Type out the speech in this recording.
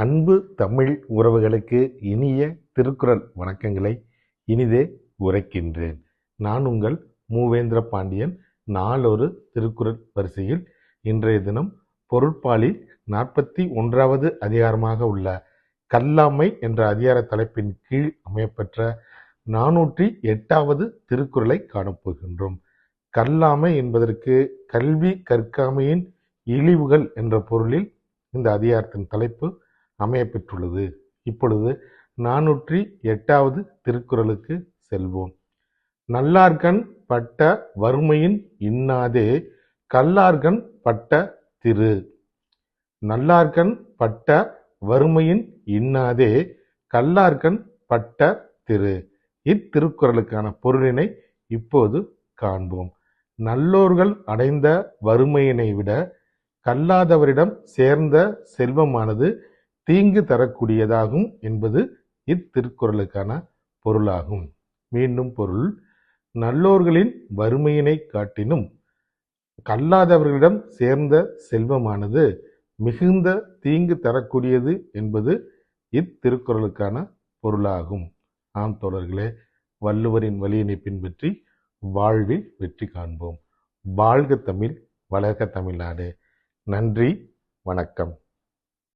அன்பு தமிழ் உறவுகளுக்கு இனிய திருக்குறள் வணக்கங்களை இனிதே உரைக்கின்றேன். நான் உங்கள் மூவேந்திர பாண்டியன். நாளொரு திருக்குறள் வரிசையில் இன்றைய தினம் பொருட்பாலில் நாற்பத்தி ஒன்றாவது அதிகாரமாக உள்ள கல்லாமை என்ற அதிகார தலைப்பின் கீழ் அமையப்பெற்ற நானூற்றி எட்டாவது திருக்குறளை காணப்போகின்றோம். கல்லாமை என்பதற்கு கல்வி கற்காமையின் இழிவுகள் என்ற பொருளில் இந்த அதிகாரத்தின் தலைப்பு அமையப்பெற்றுள்ளது. இப்பொழுது நானூற்றி எட்டாவது திருக்குறளுக்கு செல்வோம். நல்லார்கண் பட்ட வறுமையின் இன்னாதே கல்லார்கண் பட்ட திரு. நல்லார்கண் பட்ட வறுமையின் இன்னாதே கல்லார்கண் பட்ட திரு. இத்திருக்குறளுக்கான பொருளினை இப்போது காண்போம். நல்லோர்கள் அடைந்த வறுமையினை விட கல்லாதவரிடம் சேர்ந்த செல்வமானது தீங்கு தரக்கூடியதாகும் என்பது இத்திருக்குறளுக்கான பொருளாகும். மீண்டும் பொருள். நல்லோர்களின் வறுமையினை காட்டினும் கல்லாதவர்களிடம் சேர்ந்த செல்வமானது மிகுந்த தீங்கு தரக்கூடியது என்பது இத்திருக்குறளுக்கான பொருளாகும். ஆம் தோழர்களே வள்ளுவரின் வழியினை பின்பற்றி வாழ்வில் வெற்றி காண்போம். வாழ்க தமிழ் வளர்க தமிழ்நாடு. நன்றி வணக்கம்.